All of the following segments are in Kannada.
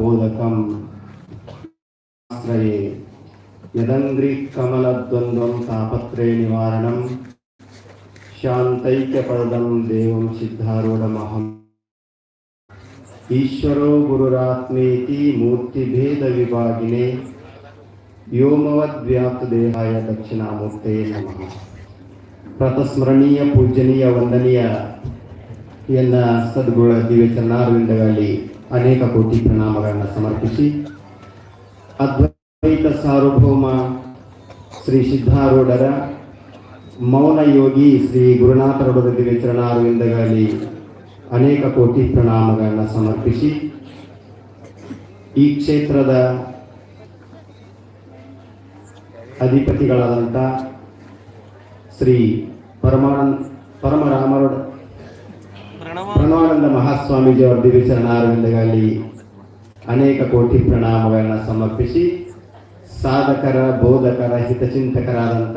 ಬೋಧಕಂ. ಆಶ್ರಯೇ ಯದಂಗ್ರಿ ಕಮಲದ್ವಂದ್ವಂ ತಾಪತ್ರೇ ನಿವಾರಣಂ. ಶಾಂತೈಕ್ಯಪದಂ ದೇವಂ ಸಿದ್ಧಾರೂಢಮಹಂ. ಈಶ್ವರೋ ಗುರುರಾತ್ಮೇತಿ ಮೂರ್ತಿಭೇದ ವಿಭಾಗಿನೇ. ವ್ಯೋಮವದ್ವ್ಯಾಪ್ತ ದೇಹಾಯ ದಕ್ಷಿಣಾಮೂರ್ತೆ ನಮಃ. ಪ್ರತಸ್ಮರಣೀಯ ಪೂಜನೀಯ ವಂದನೀಯ ಎಲ್ಲ ಸದ್ಗುಣ ದಿವ್ಯ ಚನ್ನಾರವಿಂದಗಳಲ್ಲಿ ಅನೇಕ ಕೋಟಿ ಪ್ರಣಾಮಗಳನ್ನು ಸಮರ್ಪಿಸಿ ಅದ್ವೈತ ಸಾರ್ವಭೌಮ ಶ್ರೀ ಸಿದ್ಧಾರೂಢರ ಮೌನ ಯೋಗಿ ಶ್ರೀ ಗುರುನಾಥರೊಡದ ದಿವ್ಯ ಚರಣಾರವಿಂದಗಳಲ್ಲಿ ಅನೇಕ ಕೋಟಿ ಪ್ರಣಾಮಗಳನ್ನು ಸಮರ್ಪಿಸಿ ಈ ಕ್ಷೇತ್ರದ ಅಧಿಪತಿಗಳಾದಂಥ ಶ್ರೀ ಪರಮಾನಂದ ಪರಮರಾಮರೋಡ ಪ್ರಣವಾನಂದ ಮಹಾಸ್ವಾಮೀಜಿ ಅವರ ದಿವ್ಯ ಚರಣಾರವಿಂದಗಳಲ್ಲಿ ಅನೇಕ ಕೋಟಿ ಪ್ರಣಾಮಗಳನ್ನು ಸಮರ್ಪಿಸಿ ಸಾಧಕರ, ಬೋಧಕರ ಹಿತಚಿಂತಕರಾದಂಥ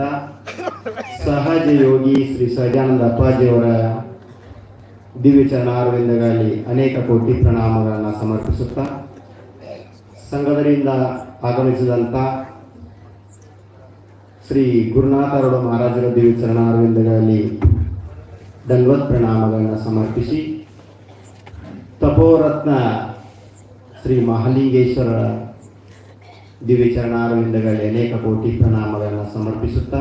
ಸಹಜ ಯೋಗಿ ಶ್ರೀ ಸಹಜಾನಂದ ಅಪ್ಪಾಜಿಯವರ ದಿವ್ಯ ಚರಣಾರವಿಂದಗಳಲ್ಲಿ ಅನೇಕ ಕೋಟಿ ಪ್ರಣಾಮಗಳನ್ನು ಸಮರ್ಪಿಸುತ್ತಾ ಸಂಘದರಿಂದ ಆಗಮಿಸಿದಂಥ ಶ್ರೀ ಗುರುನಾಥರೊಡ ಮಹಾರಾಜರ ದಿವ್ಯ ಚರಣಾರವಿಂದಗಳಲ್ಲಿ ದಲ್ವತ್ ಪ್ರಣಾಮಗಳನ್ನು ಸಮರ್ಪಿಸಿ ತಪೋರತ್ನ ಶ್ರೀ ಮಹಾಲಿಂಗೇಶ್ವರ ದಿವ್ಯ ಚರಣಾರವಿಂದಗಳಲ್ಲಿ ಅನೇಕ ಕೋಟಿ ಪ್ರಣಾಮಗಳನ್ನು ಸಮರ್ಪಿಸುತ್ತಾ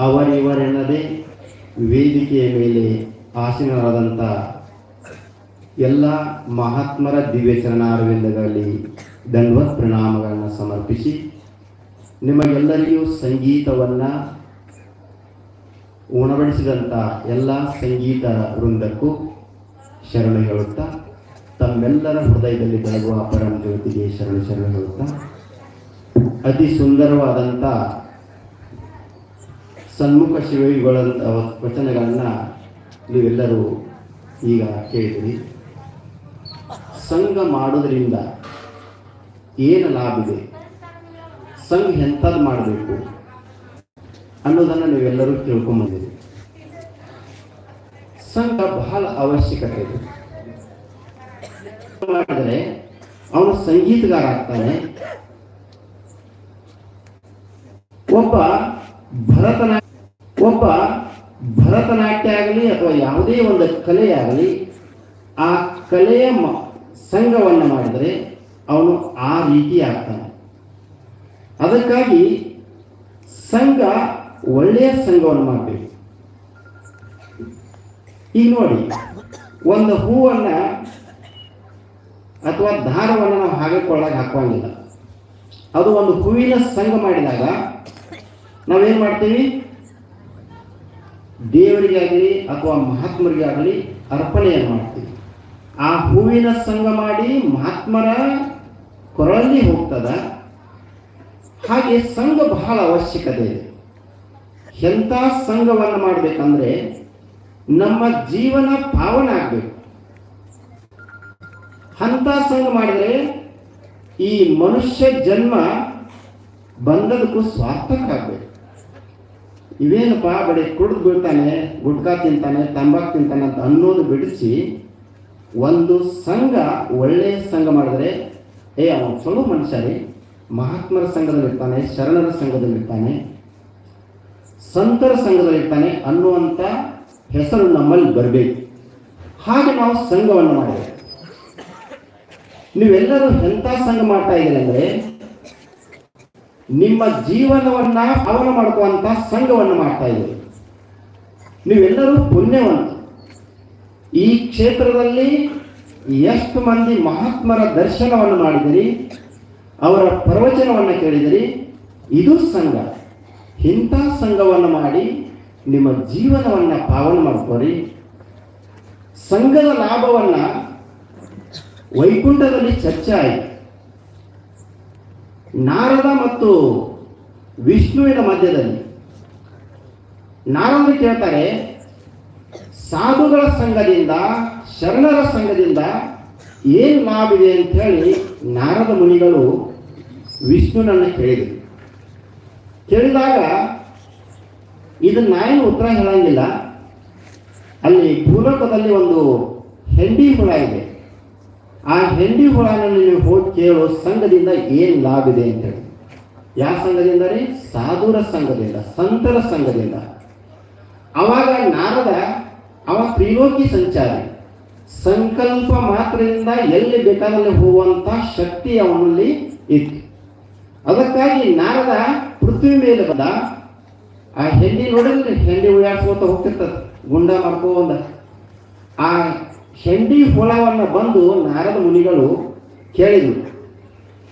ಅವರಿವರೆನ್ನದೇ ವೇದಿಕೆಯ ಮೇಲೆ ಆಸೀನರಾದಂಥ ಎಲ್ಲ ಮಹಾತ್ಮರ ದಿವ್ಯ ಚರಣಾರವಿಂದಗಳಲ್ಲಿ ದಂಡವತ್ ಪ್ರಣಾಮಗಳನ್ನು ಸಮರ್ಪಿಸಿ ನಿಮಗೆಲ್ಲರಿಗೂ ಸಂಗೀತವನ್ನು ಉಣಬಡಿಸಿದಂಥ ಎಲ್ಲ ಸಂಗೀತ ವೃಂದಕ್ಕೂ ಶರಣು ಹೇಳುತ್ತಾ, ತಮ್ಮೆಲ್ಲರ ಹೃದಯದಲ್ಲಿ ಬೆಳಗುವ ಪರಮ ಜ್ಯೋತಿಗೆ ಶರಣ ಶರಣ ಹೇಳುತ್ತಾ, ಅತಿ ಸುಂದರವಾದಂಥ ಸನ್ಮುಖ ಶಿವಿಗಳ ವಚನಗಳನ್ನು ನೀವೆಲ್ಲರೂ ಈಗ ಕೇಳಿದಿರಿ. ಸಂಘ ಮಾಡೋದ್ರಿಂದ ಏನು ಲಾಭ ಇದೆ? ಸಂಘ ಎಂಥದ್ದು ಮಾಡಬೇಕು ಅನ್ನೋದನ್ನು ನೀವೆಲ್ಲರೂ ತಿಳ್ಕೊಂಬಂದಿರಿ. ಸಂಘ ಬಹಳ ಅವಶ್ಯಕತೆ ಇದೆ. ಮಾಡಿದರೆ ಅವನು ಸಂಗೀತಗಾರ ಆಗ್ತಾನೆ ಒಬ್ಬ ಭರತನಾಟ್ಯ ಒಬ್ಬ ಭರತನಾಟ್ಯ ಆಗಲಿ ಅಥವಾ ಯಾವುದೇ ಒಂದು ಕಲೆಯಾಗಲಿ ಆ ಕಲೆಯ ಸಂಘವನ್ನು ಮಾಡಿದರೆ ಅವನು ಆ ರೀತಿ ಆಗ್ತಾನೆ. ಅದಕ್ಕಾಗಿ ಸಂಘ ಒಳ್ಳೆಯ ಸಂಘವನ್ನು ಮಾಡಬೇಕು. ಈಗ ನೋಡಿ, ಒಂದು ಹೂವನ್ನ ಅಥವಾ ದಾರವನ್ನು ನಾವು ಹಾಕಿಕೊಳ್ಳಕ್ಕೆ ಹಾಕುವಂಗಿಲ್ಲ. ಅದು ಒಂದು ಹೂವಿನ ಸಂಘ ಮಾಡಿದಾಗ ನಾವೇನು ಮಾಡ್ತೀವಿ? ದೇವರಿಗಾಗಲಿ ಅಥವಾ ಮಹಾತ್ಮರಿಗಾಗಲಿ ಅರ್ಪಣೆಯನ್ನು ಮಾಡ್ತೀವಿ. ಆ ಹೂವಿನ ಸಂಘ ಮಾಡಿ ಮಹಾತ್ಮರ ಕೊರಳಲ್ಲಿ ಹೋಗ್ತದ. ಹಾಗೆ ಸಂಘ ಬಹಳ ಅವಶ್ಯಕತೆ ಇದೆ. ಎಂಥ ಸಂಘವನ್ನು ಮಾಡಬೇಕಂದ್ರೆ ನಮ್ಮ ಜೀವನ ಪಾವನ ಆಗಬೇಕು. ಹಂತ ಸಂಘ ಮಾಡಿದರೆ ಈ ಮನುಷ್ಯ ಜನ್ಮ ಬಂದದಕ್ಕೂ ಸ್ವಾರ್ಥಕ ಆಗಬೇಕು. ಇವೇನಪ್ಪ ಬರೀ ಕುಡಿದು ಬೀಳ್ತಾನೆ, ಗುಟ್ಕಾ ತಿಂತಾನೆ, ತಂಬಾಕು ತಿಂತಾನೆ ಅಂತ ಅನ್ನೋದು ಬಿಡಿಸಿ ಒಂದು ಸಂಘ ಒಳ್ಳೆಯ ಸಂಘ ಮಾಡಿದ್ರೆ, ಏ, ಅವನು ಚಲೋ ಮನುಷ್ಯ ರೀ. ಮಹಾತ್ಮರ ಸಂಘದಲ್ಲಿರ್ತಾನೆ, ಶರಣರ ಸಂಘದಲ್ಲಿರ್ತಾನೆ, ಸಂತರ ಸಂಘದಲ್ಲಿರ್ತಾನೆ ಅನ್ನುವಂಥ ಹೆಸರು ನಮ್ಮಲ್ಲಿ ಬರಬೇಕು. ಹಾಗೆ ನಾವು ಸಂಘವನ್ನು ಮಾಡಬೇಕು ನೀವೆಲ್ಲರೂ ಎಂಥ ಸಂಘ ಮಾಡ್ತಾ ಇದ್ದೀರಿ ನಿಮ್ಮ ಜೀವನವನ್ನ ಪಾವನ ಮಾಡ್ಕೋಂತ ಸಂಘವನ್ನು ಮಾಡ್ತಾ ಇದ್ದೀರಿ. ನೀವೆಲ್ಲರೂ ಪುಣ್ಯವಂತ. ಈ ಕ್ಷೇತ್ರದಲ್ಲಿ ಎಷ್ಟು ಮಂದಿ ಮಹಾತ್ಮರ ದರ್ಶನವನ್ನು ಮಾಡಿದಿರಿ ಅವರ ಪ್ರವಚನವನ್ನು ಕೇಳಿದಿರಿ ಇದು ಸಂಘ. ಇಂಥ ಸಂಘವನ್ನು ಮಾಡಿ ನಿಮ್ಮ ಜೀವನವನ್ನು ಪಾವನ ಮಾಡ್ಕೊರಿ ಸಂಘದ ಲಾಭವನ್ನು ವೈಕುಂಠದಲ್ಲಿ ಚರ್ಚೆ ಆಯಿತು. ನಾರದ ಮತ್ತು ವಿಷ್ಣುವಿನ ಮಧ್ಯದಲ್ಲಿ. ನಾರದ ಕೇಳ್ತಾರೆ, ಸಾಧುಗಳ ಸಂಘದಿಂದ, ಶರಣರ ಸಂಘದಿಂದ ಏನು ಇದೆ ಅಂತ ಹೇಳಿ ನಾರದ ಮುನಿಗಳು ವಿಷ್ಣುನನ್ನು ಕೇಳಿದರು. ಕೇಳಿದಾಗ ಇದನ್ನ ಏನು ಉತ್ತರ ಹೇಳಂಗಿಲ್ಲ. ಅಲ್ಲಿ ಭೂಲೋಕದಲ್ಲಿ ಒಂದು ಹೆಂಡಿ ಹುಳ ಇದೆ. ಆ ಹೆಂಡಿ ಹುಳನಲ್ಲಿ ನೀವು ಹೋಗಿ ಕೇಳೋ, ಸಂಘದಿಂದ ಏನು ಲಾಭ ಇದೆ ಅಂತ ಹೇಳಿ ಯಾವ ಸಂಘದಿಂದ ರೀ? ಸಾಧುರ ಸಂಘದಿಂದ, ಸಂತರ ಸಂಘದಿಂದ. ಅವಾಗ ನಾರದ, ಅವ ತ್ರಿಲೋಕಿ ಸಂಚಾರಿ. ಸಂಕಲ್ಪ ಮಾತ್ರದಿಂದ ಎಲ್ಲಿ ಬೇಕಾದಲ್ಲಿ ಹೋಗುವಂತ ಶಕ್ತಿ ಅವನಲ್ಲಿ ಇತ್ತು. ಅದಕ್ಕಾಗಿ ನಾರದ ಪೃಥ್ವಿ ಮೇಲೆ ಬಂದ ಆ ಹೆಂಡಿ ನೋಡಿದ್ರೆ ಹೆಂಡಿ ಉಳ್ಳಾಡ್ಸ್ಕೊತ ಹೋಗ್ತಿರ್ತದ. ಗುಂಡ ಮಾಡ್ಕೊಂಡ ಆ ಹೆಂಡಿ ಹೊಲವನ್ನ ಬಂದು ನಾರದ ಮುನಿಗಳು ಕೇಳಿದ್ರು.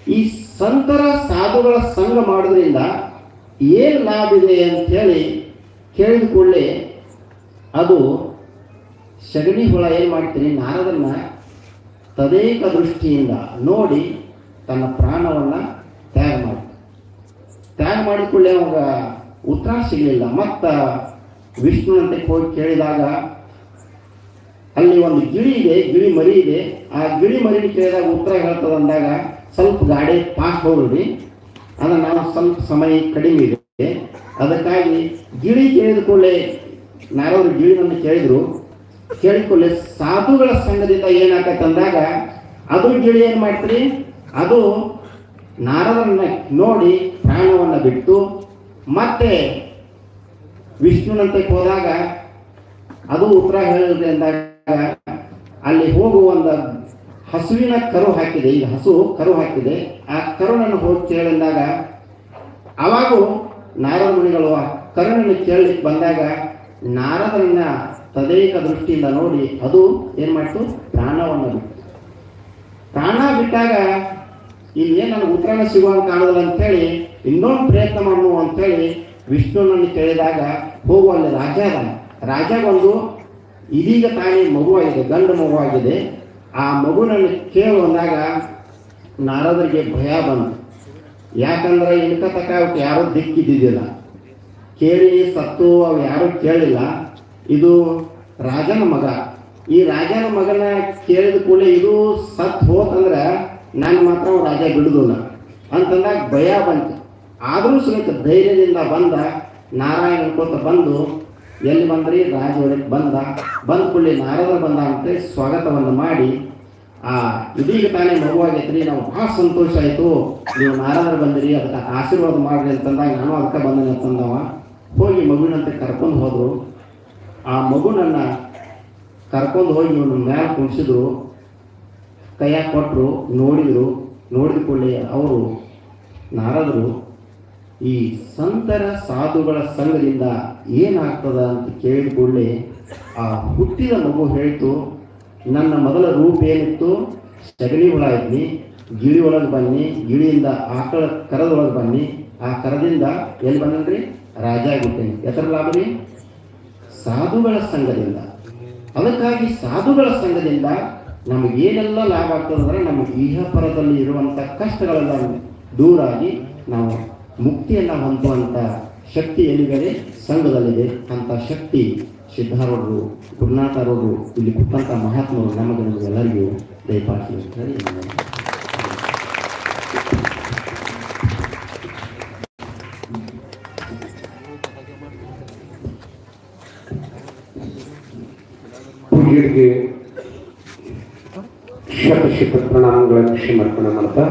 ಈ ಸಂತರ ಸಾಧುಗಳ ಸಂಘ ಮಾಡೋದ್ರಿಂದ ಏನು ಲಾಭ ಇದೆ ಅಂತ ಹೇಳಿ ಕೂಡಲೇ ಅದು ಸಗಣಿ ಹುಳ ಏನು ಮಾಡ್ತೀನಿ ನಾರದನ್ನ ತದೇಕ ದೃಷ್ಟಿಯಿಂದ ನೋಡಿ ತನ್ನ ಪ್ರಾಣವನ್ನು ತ್ಯಾಗ ಮಾಡಿ ತ್ಯಾಗ ಮಾಡಿಕೊಳ್ಳೆ ಅವಾಗ ಉತ್ತರ ಸಿಗಲಿಲ್ಲ ಮತ್ತ ವಿಷ್ಣುವಂತೆ ಹೋಗಿ ಕೇಳಿದಾಗ ಅಲ್ಲಿ ಒಂದು ಗಿಳಿ ಇದೆ, ಗಿಳಿ ಮರಿ ಇದೆ. ಆ ಗಿಳಿ ಮರಿ ಕೇಳಿದಾಗ ಉತ್ತರ ಹೇಳ್ತದೆ ಅಂದಾಗ ಸ್ವಲ್ಪ ಗಾಡಿ ಪಾಸ್ ಹೋಗ್ರಿ ಅದನ್ನ ನಾವು ಸ್ವಲ್ಪ ಸಮಯ ಕಡಿಮೆ ಇದೆ. ಅದಕ್ಕಾಗಿ ಗಿಳಿ ಕೇಳಿದ ನಾರವರು ಗಿಳಿನನ್ನು ಕೇಳಿದ್ರು. ಕೇಳಿಕೊಳ್ಳೆ ಸಾಧುಗಳ ಸಂಘದಿಂದ ಏನಾಗತ್ತಂದಾಗ ಅದು ಗಿಳಿ ಏನು ಮಾಡ್ತೀರಿ ಅದು ನಾರದನ್ನ ನೋಡಿ ಪ್ರಾಣವನ್ನು ಬಿಟ್ಟು ಮತ್ತೆ ವಿಷ್ಣುನಂತೆ ಹೋದಾಗ ಅದು ಉತ್ತರ ಹೇಳಿದ್ರೆ ಅಂದಾಗ ಅಲ್ಲಿ ಹೋಗುವ ಒಂದು ಹಸುವಿನ ಕರು ಹಾಕಿದೆ, ಈಗ ಹಸು ಕರು ಹಾಕಿದೆ. ಆ ಕರುಣನ್ನು ಹೋಗಿ ಕೇಳಿದಾಗ ಅವಾಗೂ ನಾರದ ಮುನಿಗಳು ಆ ಕರುಣನ್ನು ಕೇಳಲಿಕ್ಕೆ ಬಂದಾಗ ನಾರದನ್ನ ತದೇಕ ದೃಷ್ಟಿಯಿಂದ ನೋಡಿ ಅದು ಏನು ಮಾಡ್ತು? ಪ್ರಾಣವನ್ನು ಬಿಟ್ಟು. ಪ್ರಾಣ ಬಿಟ್ಟಾಗ ಇಲ್ಲಿ ಏನು ನನಗೆ ಉತ್ತರನ ಸಿಗುವಂಗೆ ಕಾಣೋದಿಲ್ಲ ಅಂತೇಳಿ, ಇನ್ನೊಂದು ಪ್ರಯತ್ನ ಮಾಡು ಅಂತೇಳಿ ವಿಷ್ಣುನನ್ನು ಕೇಳಿದಾಗ ಹೋಗುವಲ್ಲಿ ರಾಜ ಅದ ರಾಜ ಬಂದು ಇದೀಗ ತಾನೇ ಮಗುವಾಗಿದೆ, ಗಂಡು ಮಗುವಾಗಿದೆ. ಆ ಮಗುನನ್ನು ಕೇಳು ಅಂದಾಗ ನಾರದರಿಗೆ ಭಯ ಬಂತು. ಯಾಕಂದ್ರೆ ಇನ್ಕ ತಕ ಅವಕ್ಕೆ ಯಾರೂ ದಿಕ್ಕಿದ್ದಿದ್ದಿಲ್ಲ. ಕೇಳಿ ಸತ್ತು ಅವು ಯಾರೂ ಕೇಳಿಲ್ಲ. ಇದು ರಾಜನ ಮಗ. ಈ ರಾಜನ ಮಗನ ಕೇಳಿದ ಕೂಡಲೇ ಇದು ಸತ್ತು ಹೋತಂದ್ರೆ ನಾನು ಮಾತ್ರ ರಾಜ ಬಿಡುದಿಲ್ಲ. ಅಂತಂದಾಗ ಭಯ ಬಂತು. ಆದರೂ ಸಮೇತ ಧೈರ್ಯದಿಂದ ಬಂದ ನಾರಾಯಣ ಅನ್ಕೋತ ಬಂದು, ಎಲ್ಲಿ ಬಂದ್ರಿ? ರಾಜ ಬಂದ. ಬಂದ ಕೂಡಲೇ ನಾರದ ಬಂದ ಅಂತ ಸ್ವಾಗತವನ್ನು ಮಾಡಿ, ಆ, ಇದೀಗ ತಾನೇ ಮಗುವಾಗೈತ್ರಿ ನಾವು ಭಾಳ ಸಂತೋಷ ಆಯಿತು. ನೀವು ನಾರಾಯಣ ಬಂದಿರಿ, ಅದಕ್ಕೆ ಆಶೀರ್ವಾದ ಮಾಡ್ರಿ ಅಂತಂದಾಗ ನಾನು ಅದಕ್ಕೆ ಬಂದನೆ ಅಂತಂದವ. ಹೋಗಿ ಮಗುವಿನಂತೆ ಕರ್ಕೊಂಡು ಹೋದ್ರು. ಆ ಮಗುನನ್ನ ಕರ್ಕೊಂಡು ಹೋಗಿ ಇವನು ಮ್ಯಾಲೆ ಕುಣಿಸಿದ್ರು. ಕೈಯಾಗ ಕೊಟ್ಟರು ನೋಡಿದರು, ನೋಡಿದ ಅವರು ನಾರದರು, ಈ ಸಂತರ ಸಾಧುಗಳ ಸಂಘದಿಂದ ಏನಾಗ್ತದ ಅಂತ ಕೇಳಿದ ಕೂಡಲೇ ಆ ಹುಟ್ಟಿದ ಮಗು ಹೇಳ್ತು, ನನ್ನ ಮೊದಲ ರೂಪ ಏನಿತ್ತು? ಸಗಣಿ ಹುಳ ಇದ್ನಿ, ಗಿಳಿ ಒಳಗೆ ಬನ್ನಿ, ಗಿಳಿಯಿಂದ ಆಕಳ ಕರದೊಳಗೆ ಬನ್ನಿ, ಆ ಕರದಿಂದ ಎಲ್ಲಿ ಬಂದ್ರಿ? ರಾಜ ಆಗಿಬಿಟ್ಟೇನೆ. ಎತ್ತರ ಲಾಭ ರೀ? ಸಾಧುಗಳ ಸಂಘದಿಂದ. ಅದಕ್ಕಾಗಿ ಸಾಧುಗಳ ಸಂಘದಿಂದ ನಮಗೆ ಏನೆಲ್ಲ ಲಾಭ ಆಗ್ತದೆ ಅಂದರೆ ನಮ್ಮ ಇಹಪರದಲ್ಲಿ ಇರುವಂಥ ಕಷ್ಟಗಳೆಲ್ಲ ದೂರಾಗಿ ನಾವು ಮುಕ್ತಿಯನ್ನು ಹೊಂದುವಂಥ ಶಕ್ತಿ ಎಲ್ಲಿದೆ ಸಂಘದಲ್ಲಿದೆ ಅಂತ ಶಕ್ತಿ ಸಿದ್ಧಾರೂಢರು ಗುರುನಾಥರವರು ಇಲ್ಲಿ ಕುತ್ತಂಥ ಮಹಾತ್ಮರು ನಮಗೆ ನಮಗೆಲ್ಲರಿಗೂ ಪೂಜ್ಯರಿಗೆ ಶತ ಶತ ಮಾಡ್ತಾ